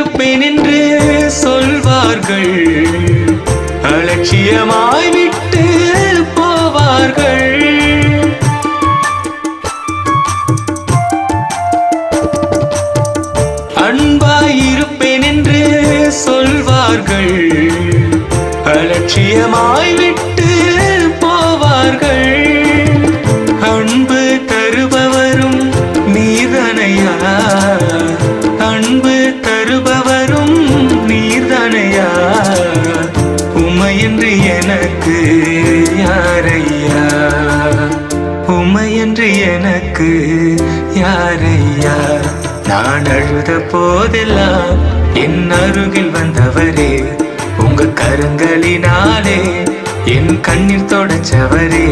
இருப்பேன் என்று சொல்வார்கள். அலட்சியமாய் விட்டு போவார்கள். அன்பாய் இருப்பேன் என்று சொல்வார்கள். அலட்சியமாய் விட்டு போவார்கள். அன்பு தருபவர் உமையன்று எனக்கு யாரையா? உமையன்று எனக்கு யாரையா? நான் அழுத போதெல்லாம் என் அருகில் வந்தவரே உங்க கருங்களினாலே என் கண்ணீர் தொடச்சவரே